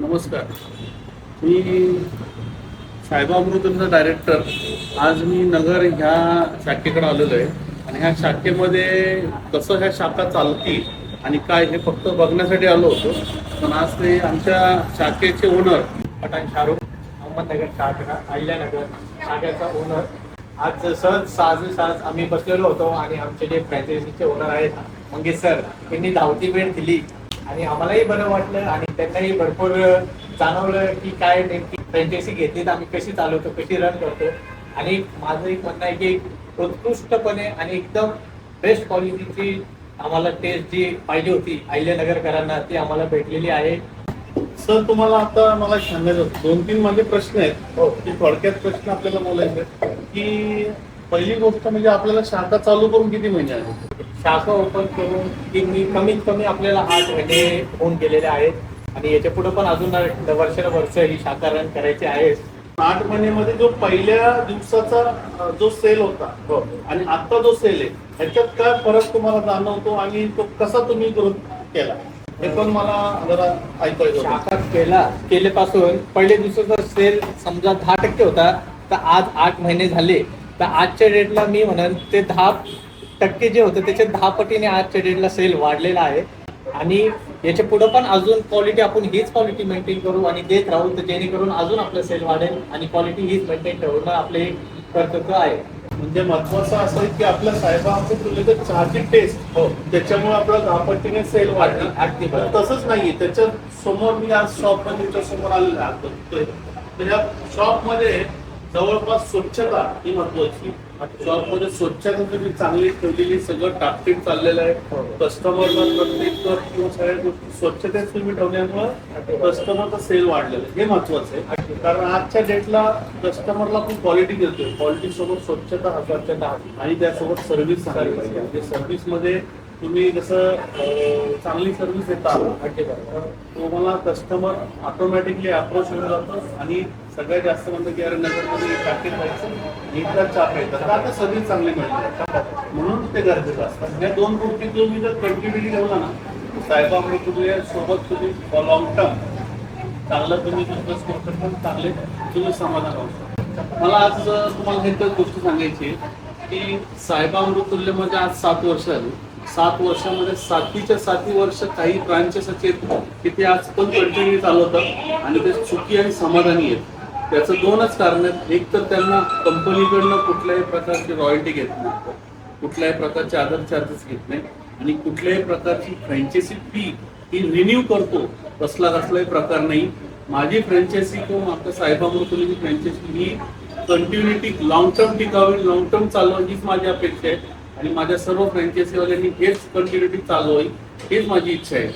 नमस्कार. मी साहेबा अमृतचा डायरेक्टर आज मी नगर ह्या शाखेकडे आलेलो आहे. आणि ह्या शाखेमध्ये कसं ह्या शाखा चालती आणि काय हे फक्त बघण्यासाठी आलो होतो. पण आज ते आमच्या शाखेचे ओनर पठाण शाहरुख अहमदनगर शाखा अहिल्यानगर शाखेचा ओनर आज सहज साज साज आम्ही बसलेलो होतो आणि आमचे जे फ्रँचायझीचे ओनर आहेत मंगेश सर यांनी धावती वेळ दिली. आणि आम्हालाही बरं वाटलं आणि त्यांनाही भरपूर जाणवलं की काय नेमकी फ्रँचायझी घेतली तर आम्ही कशी चालवतो कशी रन करतो. आणि माझं एक म्हणणं आहे की उत्कृष्टपणे आणि एकदम बेस्ट क्वालिटीची आम्हाला टेस्ट जी पाहिजे होती अहिल्यानगरकरांना ती आम्हाला भेटलेली आहे. सर तुम्हाला आता मला सांगायचं दोन तीन माझे प्रश्न आहेत. हो. की थोडक्यात प्रश्न आपल्याला बोलायचे आहेत. की पहिली गोष्ट म्हणजे आपल्याला शाखा चालू करून किती महिने आले शाखा ओपन करून की मी कमीत कमी आपल्याला आठ महिने होऊन गेलेले आहेत. आणि याच्यापुढे पण अजून वर्ष ही शाखा रन करायची आहे. आठ महिन्यामध्ये जो पहिल्या दिवसाचा जो सेल होता हो. आणि आता जो सेल आहे ह्याच्यात काय फरक तुम्हाला जाणवतो आणि तो कसा तुम्ही ग्रोथ केला? हे पण मला जरा ऐकायचं. शाखा केला केल्यापासून पहिल्या दिवसाचा सेल समजा दहा टक्के होता तर आज आठ महिने झाले. तर आजच्या डेटला मी म्हणेन ते दहा टक्के जे होते त्याचे दहा पटीने आजच्या डेटला सेल वाढलेला आहे आणि याच्यापुढे पण अजून क्वालिटी आपण हीच क्वालिटी मेंटेन करू आणि देत राहू तर जेणेकरून अजून आपलं सेल वाढेल आणि क्वालिटी हीच मेंटेन ठेवणं आपले कर्तव्य आहे म्हणजे महत्वाचं असं आहे की आपल्या साहेबांचे तुले तर चहाची टेस्ट हो त्याच्यामुळे आपला दहा पटीने सेल वाढला अगदी. तसंच नाहीये त्याच्यासमोर मी आज शॉपमध्ये समोर आलेला. तर या शॉपमध्ये जवळपास स्वच्छता ही महत्वाची शॉपमध्ये स्वच्छता तुम्ही चांगली ठेवलेली सगळं टापटीप चाललेलं आहे. हो. कस्टमरला प्रत्येक किंवा सगळ्या गोष्टी स्वच्छतेत तुम्ही ठेवल्यामुळे कस्टमरचा सेल वाढलेला आहे. हे महत्वाचं आहे. कारण आजच्या डेटला कस्टमरला पण क्वालिटी देतोय क्वालिटी सोबत स्वच्छता हा स्वच्छता आणि त्यासोबत सर्व्हिस म्हणजे सर्व्हिसमध्ये तुम्ही जसं चांगली सर्व्हिस देता अगदी बरोबर तुम्हाला कस्टमर ऑटोमॅटिकली अप्रोच होऊन जातो आणि सगळ्यात जास्त म्हणतो की अरे नगरमध्ये टाकेल व्हायचं एकदा चाप येतात तर आता सर्व्हिस चांगली मिळते. म्हणून ते गरजेचं असतं. या दोन गोष्टी तुम्ही जर कंटिन्युटी ठेवला ना साहेबांकडे तुम्ही सोबत तुम्ही लॉंग टर्म चांगलं तुम्ही बिझनेस करू शकता चांगले तुम्ही समाधान राहू शकता. मला आज तुम्हाला हे तर गोष्ट सांगायची आहे की साहेबामृतुल्यमध्ये आज सात वर्ष आली सात वर्षामध्ये सातवीच्या साती वर्ष काही ब्रांचेस असे आहेत की ते आज पण कंटिन्यू चालवतात आणि ते सुखी आणि समाधानी आहेत. त्याचं दोनच कारण आहेत. एक तर त्यांना कंपनीकडनं कुठल्याही प्रकारची रॉयल्टी घेत नाही. कुठल्याही प्रकारचे अदर चार्जेस घेत नाही. आणि कुठल्याही प्रकारची फ्रँचायसी फी ही रिन्यू करतो. कसला कसलाही प्रकार नाही. माझी फ्रँचायसी किंवा आपल्या साहेबामृतुलीची फ्रँचायसी ही कंटिन्युटी लॉंग टर्म टिकावी लॉंग टर्म चालवावी हीच माझी अपेक्षा आहे. आणि माझ्या सर्व फ्रँचायसीवाल्यांनी हेच कंटिन्युटी चालू होईल हीच माझी इच्छा आहे.